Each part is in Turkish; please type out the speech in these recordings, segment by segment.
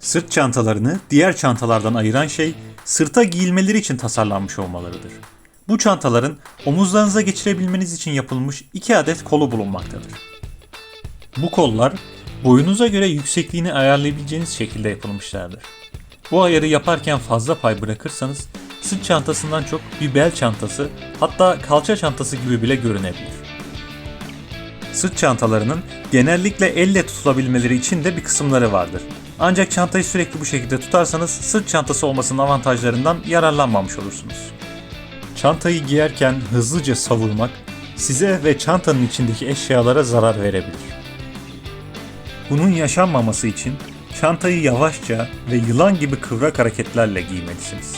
Sırt çantalarını diğer çantalardan ayıran şey sırta giyilmeleri için tasarlanmış olmalarıdır. Bu çantaların omuzlarınıza geçirebilmeniz için yapılmış iki adet kolu bulunmaktadır. Bu kollar boyunuza göre yüksekliğini ayarlayabileceğiniz şekilde yapılmışlardır. Bu ayarı yaparken fazla pay bırakırsanız sırt çantasından çok bir bel çantası hatta kalça çantası gibi bile görünebilir. Sırt çantalarının genellikle elle tutulabilmeleri için de bir kısımları vardır. Ancak çantayı sürekli bu şekilde tutarsanız sırt çantası olmasının avantajlarından yararlanmamış olursunuz. Çantayı giyerken hızlıca savurmak size ve çantanın içindeki eşyalara zarar verebilir. Bunun yaşanmaması için çantayı yavaşça ve yılan gibi kıvrak hareketlerle giymelisiniz.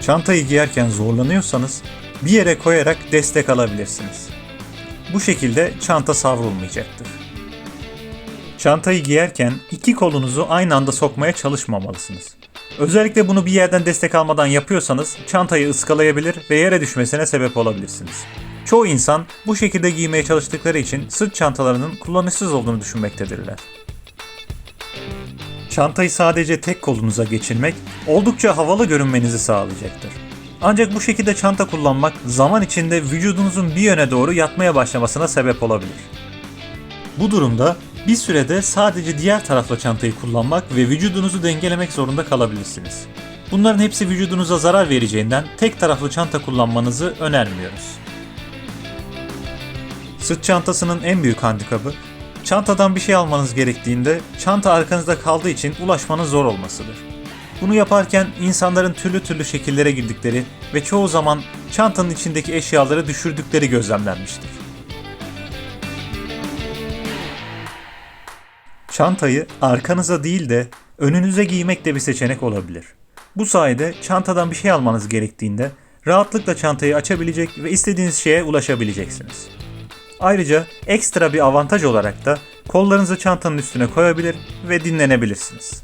Çantayı giyerken zorlanıyorsanız bir yere koyarak destek alabilirsiniz. Bu şekilde çanta savrulmayacaktır. Çantayı giyerken iki kolunuzu aynı anda sokmaya çalışmamalısınız. Özellikle bunu bir yerden destek almadan yapıyorsanız çantayı ıskalayabilir ve yere düşmesine sebep olabilirsiniz. Çoğu insan bu şekilde giymeye çalıştıkları için sırt çantalarının kullanışsız olduğunu düşünmektedirler. Çantayı sadece tek kolunuza geçirmek oldukça havalı görünmenizi sağlayacaktır. Ancak bu şekilde çanta kullanmak zaman içinde vücudunuzun bir yöne doğru yatmaya başlamasına sebep olabilir. Bu durumda bir sürede sadece diğer tarafla çantayı kullanmak ve vücudunuzu dengelemek zorunda kalabilirsiniz. Bunların hepsi vücudunuza zarar vereceğinden tek taraflı çanta kullanmanızı önermiyoruz. Sırt çantasının en büyük handikapı, çantadan bir şey almanız gerektiğinde çanta arkanızda kaldığı için ulaşmanın zor olmasıdır. Bunu yaparken insanların türlü türlü şekillere girdikleri ve çoğu zaman çantanın içindeki eşyaları düşürdükleri gözlemlenmiştir. Çantayı arkanıza değil de önünüze giymek de bir seçenek olabilir. Bu sayede çantadan bir şey almanız gerektiğinde rahatlıkla çantayı açabilecek ve istediğiniz şeye ulaşabileceksiniz. Ayrıca ekstra bir avantaj olarak da kollarınızı çantanın üstüne koyabilir ve dinlenebilirsiniz.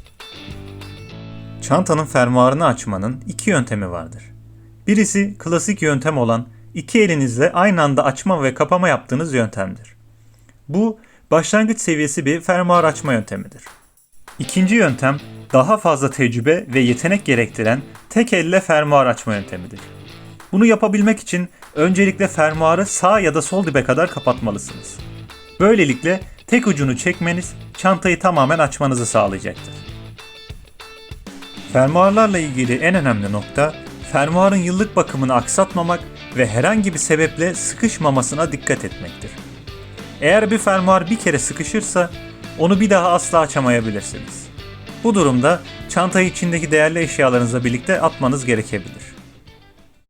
Çantanın fermuarını açmanın iki yöntemi vardır. Birisi klasik yöntem olan iki elinizle aynı anda açma ve kapama yaptığınız yöntemdir. Bu başlangıç seviyesi bir fermuar açma yöntemidir. İkinci yöntem daha fazla tecrübe ve yetenek gerektiren tek elle fermuar açma yöntemidir. Bunu yapabilmek için öncelikle fermuarı sağ ya da sol dibe kadar kapatmalısınız. Böylelikle tek ucunu çekmeniz çantayı tamamen açmanızı sağlayacaktır. Fermuarlarla ilgili en önemli nokta fermuarın yıllık bakımını aksatmamak ve herhangi bir sebeple sıkışmamasına dikkat etmektir. Eğer bir fermuar bir kere sıkışırsa onu bir daha asla açamayabilirsiniz. Bu durumda çantayı içindeki değerli eşyalarınızla birlikte atmanız gerekebilir.